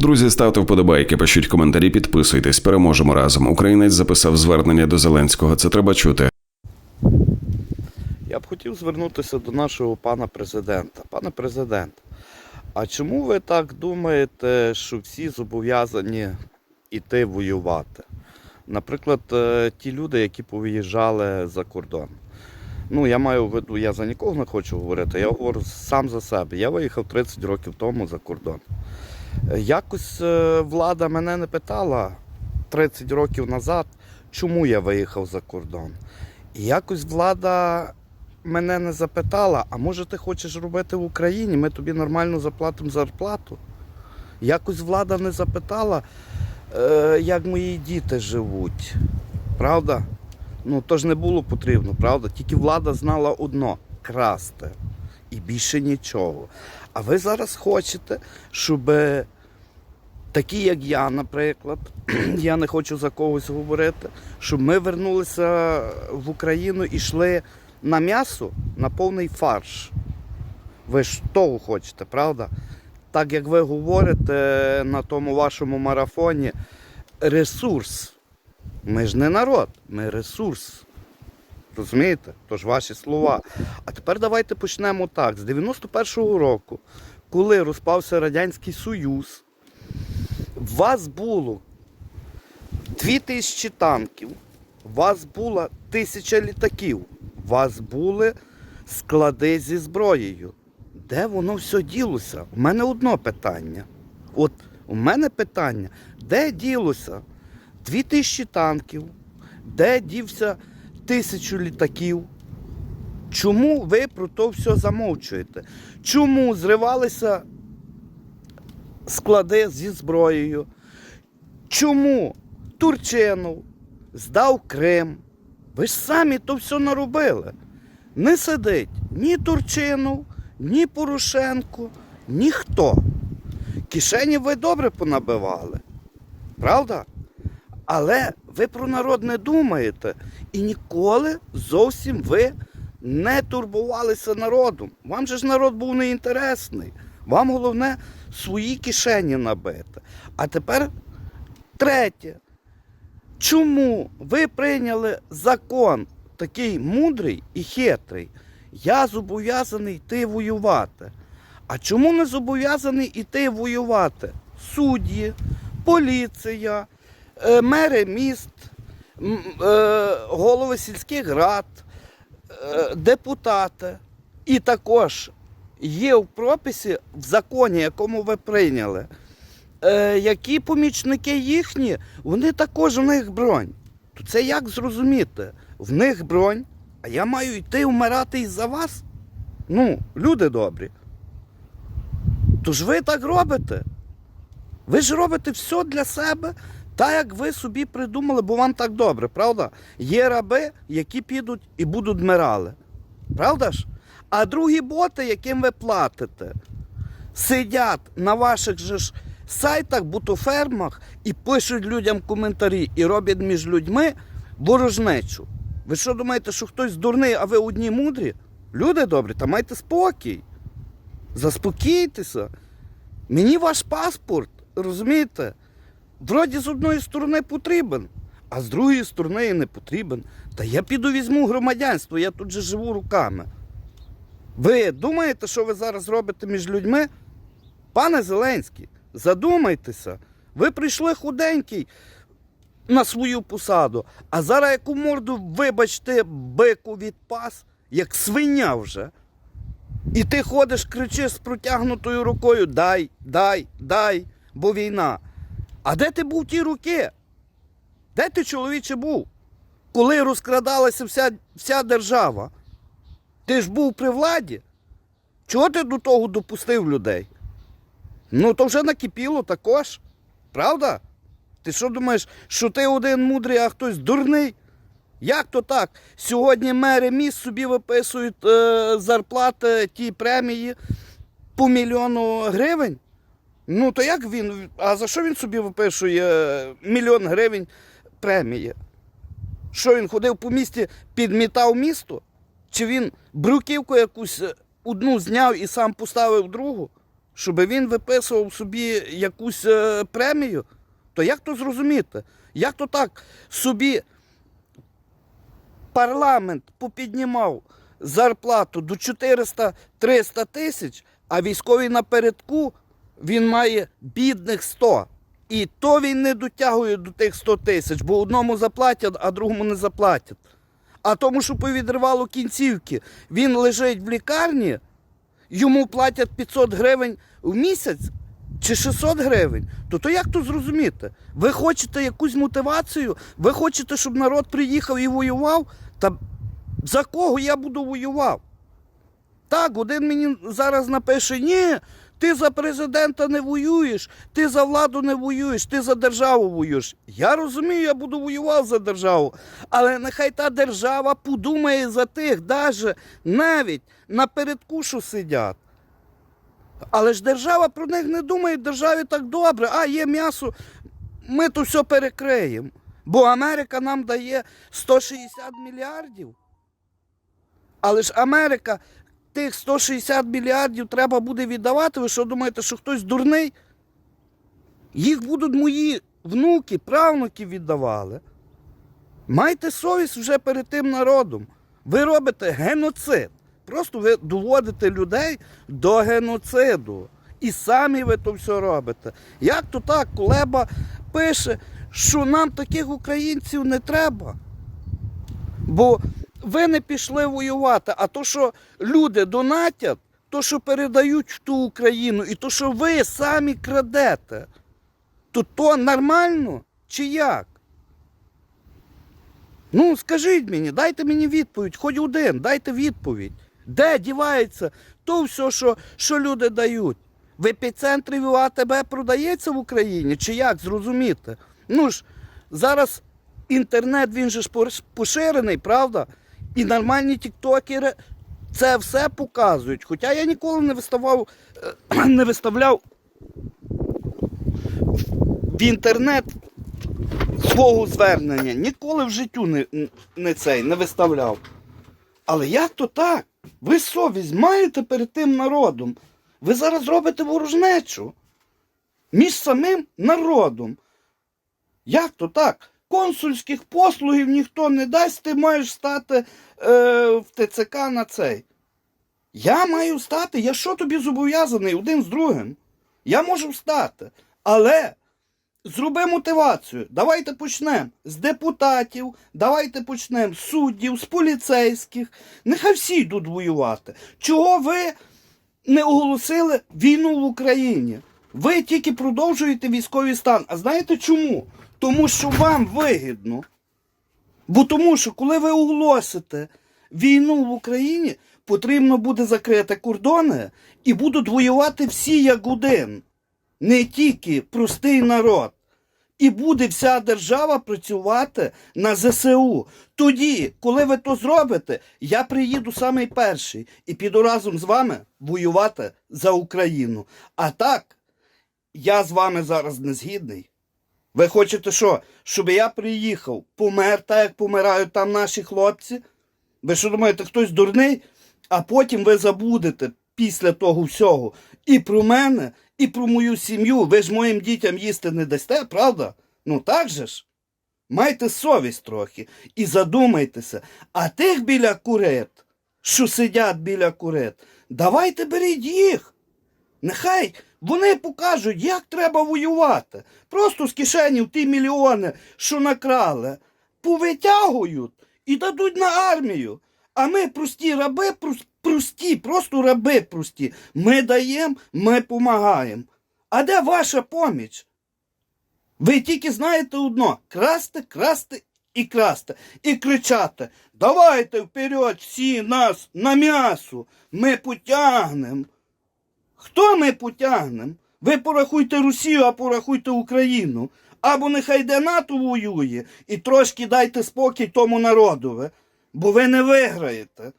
Друзі, ставте вподобайки, пишіть коментарі, підписуйтесь. Переможемо разом. Українець записав звернення до Зеленського. Це треба чути. Я б хотів звернутися до нашого пана президента. Пане президент, а чому ви так думаєте, що всі зобов'язані йти воювати? Наприклад, е, ті люди, які повиїжджали за кордон. Ну, я маю в виду, я за нікого не хочу говорити, я говорю сам за себе. Я виїхав 30 років тому за кордон. Якось е, влада мене не питала 30 років назад, чому я виїхав за кордон. І якось влада мене не запитала, а може ти хочеш робити в Україні, ми тобі нормально заплатимо зарплату. Якось влада не запитала, е, як мої діти живуть. Правда? Ну, то ж не було потрібно, правда? Тільки влада знала одно красти. І більше нічого. А ви зараз хочете, щоб такі, як я, наприклад, я не хочу за когось говорити, щоб ми вернулися в Україну і йшли на м'ясо, на повний фарш. Ви ж того хочете, правда? Так як ви говорите на тому вашому марафоні, ресурс. Ми ж не народ, ми ресурс. Розумієте? Тож ваші слова. А тепер давайте почнемо так. З 91-го року, коли розпався Радянський Союз, у вас було 2000 танків, вас була тисяча літаків, вас були склади зі зброєю. Де воно все ділося? У мене одно питання. От у мене питання, де ділося 2000 танків, де дівся тисячу літаків? Чому ви про то все замовчуєте? Чому зривалися склади зі зброєю? Чому Турчинов здав Крим? Ви ж самі то все наробили. Не сидить ні Турчинов, ні Порошенко, ніхто. Кишені ви добре понабивали. Правда? Але ви про народ не думаєте і ніколи зовсім ви не турбувалися народом. Вам же ж народ був неінтересний. Вам головне свої кишені набити. А тепер третє. Чому ви прийняли закон такий мудрий і хитрий? Я зобов'язаний йти воювати. А чому не зобов'язаний йти воювати? Судді, поліція, мери міст, е, голови сільських рад, е, депутати. І також є в прописі в законі, якому ви прийняли, е, які помічники їхні, вони також в них бронь. Це як зрозуміти? В них бронь, а я маю йти вмирати із-за вас? Ну, люди добрі. Тож ви так робите. Ви ж робите все для себе, так як ви собі придумали, бо вам так добре, правда? Є раби, які підуть і будуть вмирали. Правда ж? А другі боти, яким ви платите, сидять на ваших же ж сайтах, бутофермах і пишуть людям коментарі і роблять між людьми ворожнечу. Ви що думаєте, що хтось дурний, а ви одні мудрі? Люди добрі, та майте спокій. Заспокійтеся. Мені ваш паспорт, розумієте? Вроді з одної сторони потрібен, а з другої сторони і не потрібен. Та я піду візьму громадянство, я тут же живу руками. Ви думаєте, що ви зараз робите між людьми? Пане Зеленський, задумайтеся. Ви прийшли худенький на свою посаду, а зараз яку морду, вибачте, бику відпас, як свиня вже. І ти ходиш, кричиш з протягнутою рукою дай, дай, дай, бо війна. А де ти був ті роки? Де ти, чоловіче, був? Коли розкрадалася вся, вся держава? Ти ж був при владі? Чого ти до того допустив людей? Ну, то вже накипіло також. Правда? Ти що думаєш, що ти один мудрий, а хтось дурний? Як то так? Сьогодні мери міст собі виписують е, зарплати ті премії по мільйону гривень. Ну, то як він? А за що він собі виписує е, мільйон гривень премії? Що він ходив по місті, підмітав місто? Чи він бруківку якусь е, одну зняв і сам поставив другу? щоб він виписував собі якусь е, премію, то як то зрозуміти? Як то так собі парламент попіднімав зарплату до 400-300 тисяч, а військовий напередку він має бідних 100. І то він не дотягує до тих 100 тисяч, бо одному заплатять, а другому не заплатять. А тому, що повідривало кінцівки, він лежить в лікарні, йому платять 500 гривень в місяць чи 600 гривень, то, то як то зрозуміти? Ви хочете якусь мотивацію? Ви хочете, щоб народ приїхав і воював? Та за кого я буду воював? Так, один мені зараз напише: ні, ти за президента не воюєш, ти за владу не воюєш, ти за державу воюєш. Я розумію, я буду воював за державу. Але нехай та держава подумає за тих, даже навіть напередку, що сидять. Але ж держава про них не думає, державі так добре. А, є м'ясо, ми то все перекриємо. Бо Америка нам дає 160 мільярдів. Але ж Америка тих 160 мільярдів треба буде віддавати. Ви що думаєте, що хтось дурний? Їх будуть мої внуки, правнуки віддавали. Майте совість вже перед тим народом. Ви робите геноцид. Просто ви доводите людей до геноциду. І самі ви то все робите. Як то так, Кулеба пише, що нам таких українців не треба. Бо ви не пішли воювати, а то, що люди донатять, то, що передають в ту Україну, і то, що ви самі крадете, то то нормально чи як? Ну, скажіть мені, дайте мені відповідь, хоч один, дайте відповідь. Де дівається то все, що, що люди дають? В епіцентрі АТБ продається в Україні? Чи як зрозуміти? Ну ж, зараз інтернет він же ж поширений, правда? І нормальні тіктокери це все показують. Хоча я ніколи не виставав, е, не виставляв в інтернет свого звернення. Ніколи в життю не, не цей не виставляв. Але як то так? Ви совість маєте перед тим народом. Ви зараз робите ворожнечу між самим народом. Як то так? Консульських послугів ніхто не дасть, ти маєш стати е, в ТЦК на цей. Я маю стати, я що тобі зобов'язаний один з другим? Я можу встати. Але зроби мотивацію. Давайте почнемо з депутатів, давайте почнемо з суддів, з поліцейських. Нехай всі йдуть воювати. Чого ви не оголосили війну в Україні? Ви тільки продовжуєте військовий стан. А знаєте чому? Тому що вам вигідно. Бо тому, що коли ви оголосите війну в Україні, потрібно буде закрити кордони і будуть воювати всі як один, не тільки простий народ. І буде вся держава працювати на ЗСУ. Тоді, коли ви то зробите, я приїду самий перший і піду разом з вами воювати за Україну. А так, я з вами зараз не згідний. Ви хочете що? Щоб я приїхав, помер так, як помирають там наші хлопці? Ви що думаєте, хтось дурний? А потім ви забудете після того всього і про мене, і про мою сім'ю. Ви ж моїм дітям їсти не дасте, правда? Ну так же ж? Майте совість трохи і задумайтеся. А тих біля курет, що сидять біля курет, давайте беріть їх. Нехай вони покажуть, як треба воювати. Просто з кишенів ті мільйони, що накрали, повитягують і дадуть на армію. А ми прості раби, прості, просто раби прості. Ми даємо, ми допомагаємо. А де ваша поміч? Ви тільки знаєте одно: красти, красти і красти. І кричати: давайте вперед всі нас на м'ясо, ми потягнемо. Хто ми потягнемо? Ви порахуйте Росію, а порахуйте Україну. Або нехай де НАТО воює, і трошки дайте спокій тому народові, бо ви не виграєте.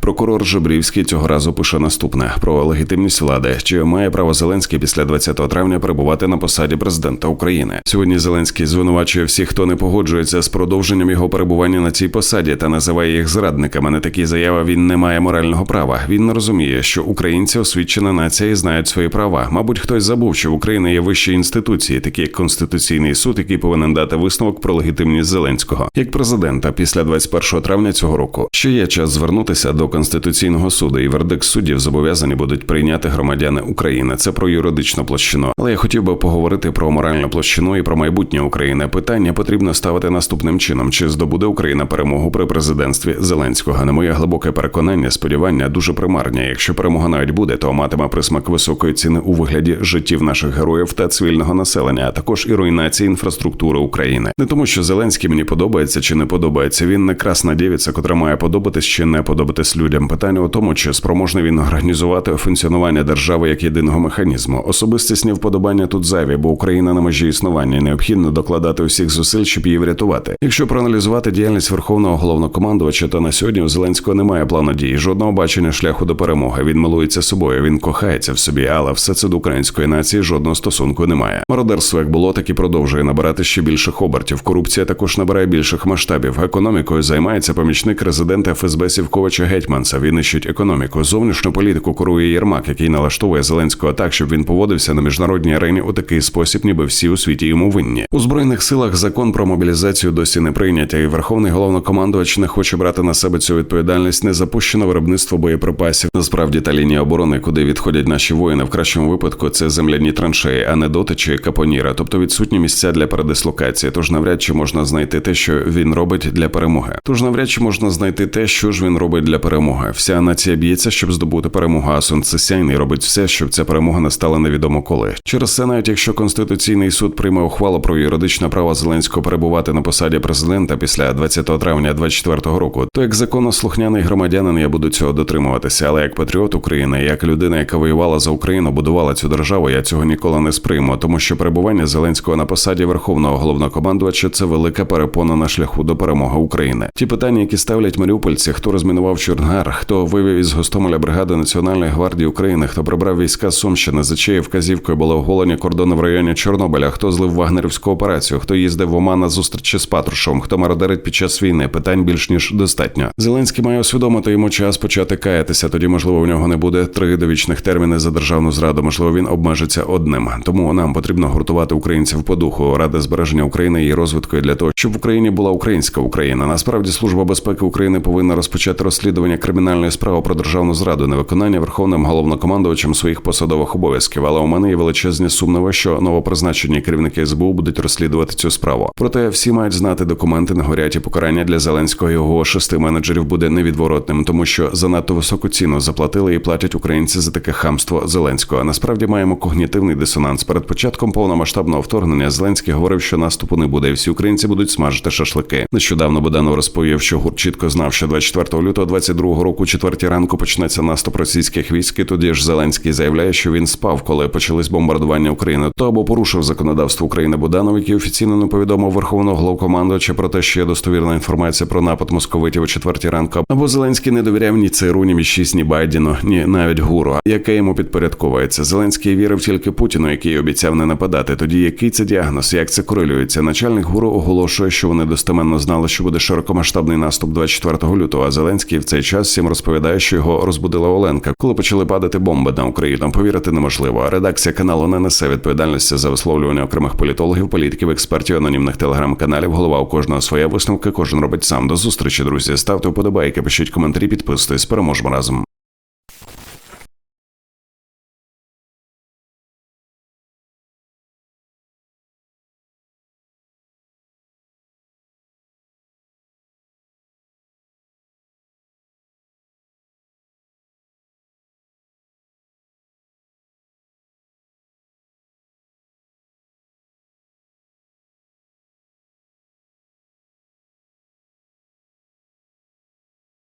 Прокурор Жебрівський цього разу пише наступне про легітимність влади. Чи має право Зеленський після 20 травня перебувати на посаді президента України? Сьогодні Зеленський звинувачує всіх, хто не погоджується з продовженням його перебування на цій посаді та називає їх зрадниками. На такі заяви він не має морального права. Він не розуміє, що українці освічена нація і знають свої права. Мабуть, хтось забув, що в Україні є вищі інституції, такі як Конституційний суд, який повинен дати висновок про легітимність Зеленського як президента після 21 травня цього року. Ще є час звернутися до конституційного суду, і вердикт суддів зобов'язані будуть прийняти громадяни України. Це про юридичну площину. Але я хотів би поговорити про моральну площину і про майбутнє України. Питання потрібно ставити наступним чином: чи здобуде Україна перемогу при президентстві Зеленського? На моє глибоке переконання, сподівання дуже примарні. Якщо перемога навіть буде, то матиме присмак високої ціни у вигляді життів наших героїв та цивільного населення, а також і руйнації інфраструктури України. Не тому, що Зеленський мені подобається чи не подобається. Він не красна дівиця, котра має подобатись чи не подобатись людям. Питання у тому, чи спроможний він організувати функціонування держави як єдиного механізму. Особистісні вподобання тут зайві, бо Україна на межі існування необхідно докладати усіх зусиль, щоб її врятувати. Якщо проаналізувати діяльність верховного головнокомандувача, то на сьогодні у Зеленського немає плану дій, жодного бачення шляху до перемоги. Він милується собою, він кохається в собі, але все це до української нації жодного стосунку немає. Мародерство як було, так і продовжує набирати ще більших обертів. Корупція також набирає більших масштабів. Економікою займається помічник резидента ФСБ Сівковича Гетьманса. Він нищить економіку. Зовнішню політику курує Єрмак, який налаштовує Зеленського так, щоб він поводився на міжнародній арені у такий спосіб, ніби всі у світі йому винні. У збройних силах закон про мобілізацію досі не прийнятий. і Верховний головнокомандувач не хоче брати на себе цю відповідальність. Не запущено виробництво боєприпасів. Насправді та лінія оборони, куди відходять наші воїни, в кращому випадку це земляні траншеї, а не доти чи капоніра, тобто відсутні місця для передислокації. Тож навряд чи можна знайти те, що він робить для перемоги. Тож навряд чи можна знайти те, що ж він робить для перемоги. Вся нація б'ється, щоб здобути перемогу. А сонце сяйний робить все, щоб ця перемога не стала невідомо коли. Через це, навіть якщо конституційний суд прийме ухвалу про юридичне право Зеленського перебувати на посаді президента після 20 травня 24 року, то як законослухняний громадянин я буду цього дотримуватися. Але як патріот України, як людина, яка воювала за Україну, будувала цю державу, я цього ніколи не сприйму, тому що перебування Зеленського на посаді верховного головнокомандувача це велика перепона на шляху до перемоги України. Ті питання, які ставлять маріупольці, хто розмінував Чорнгар, хто вивів із Гостомеля бригади Національної гвардії України, хто прибрав війська Сумщини, за чиєю вказівкою було оголені кордони в районі Чорнобиля, хто злив вагнерівську операцію, хто їздив в Оман на зустрічі з Патрушевим, хто мародерить під час війни. Питань більш ніж достатньо. Зеленський має усвідомити йому час почати каятися. Тоді, можливо, у нього не буде три довічних терміни за державну зраду. Можливо, він обмежиться одним. Тому нам потрібно гуртувати українців по духу ради збереження України і розвитку для того, щоб в Україні була українська Україна. Насправді служба безпеки України повинна розпочати розслідування кримінальної справи про державну зраду, невиконання верховним головнокомандувачем своїх посадових обов'язків. Але у мене є величезні сумніви, що новопризначені керівники СБУ будуть розслідувати цю справу. Проте всі мають знати документи на горять і покарання для Зеленського і його шести менеджерів буде невідворотним, тому що занадто високу ціну заплатили і платять українці за таке хамство Зеленського. Насправді маємо когнітивний дисонанс. Перед початком повномасштабного вторгнення Зеленський говорив, що наступу не буде, і всі українці будуть смажити шашлики. Нещодавно Буданов розповів, що гурт чітко знав, що 24 лютого 22 року, четвертій ранку, почнеться наступ російських військ. І тоді ж Зеленський заявляє, що він спав, коли почались бомбардування України. То або порушив законодавство України Буданов, який офіційно не повідомив верховного головкомандувача про те, що є достовірна інформація про напад московитів о четвертій ранку. Або Зеленський не довіряв ні ЦРУ, ні Мі-6, ні Байдіну, ні навіть гуру, яке йому підпорядковується. Зеленський вірив тільки Путіну, який обіцяв не нападати. Тоді який це діагноз? Як це корелюється? Начальник гуру оголошує, що вони достеменно знали, що буде широкомасштабний наступ 24 лютого. А Зеленський в цей час всім розповідає, що його розбудила Оленка, коли почали падати бомби на Україну. Повірити неможливо. Редакція каналу не несе відповідальності за висловлювання окремих політологів, політиків, експертів, анонімних телеграм-каналів. Голова у кожного своя висновки. Кожен робить сам. До зустрічі, друзі. Ставте вподобайки, пишіть коментарі, підписуйтесь. Переможемо разом.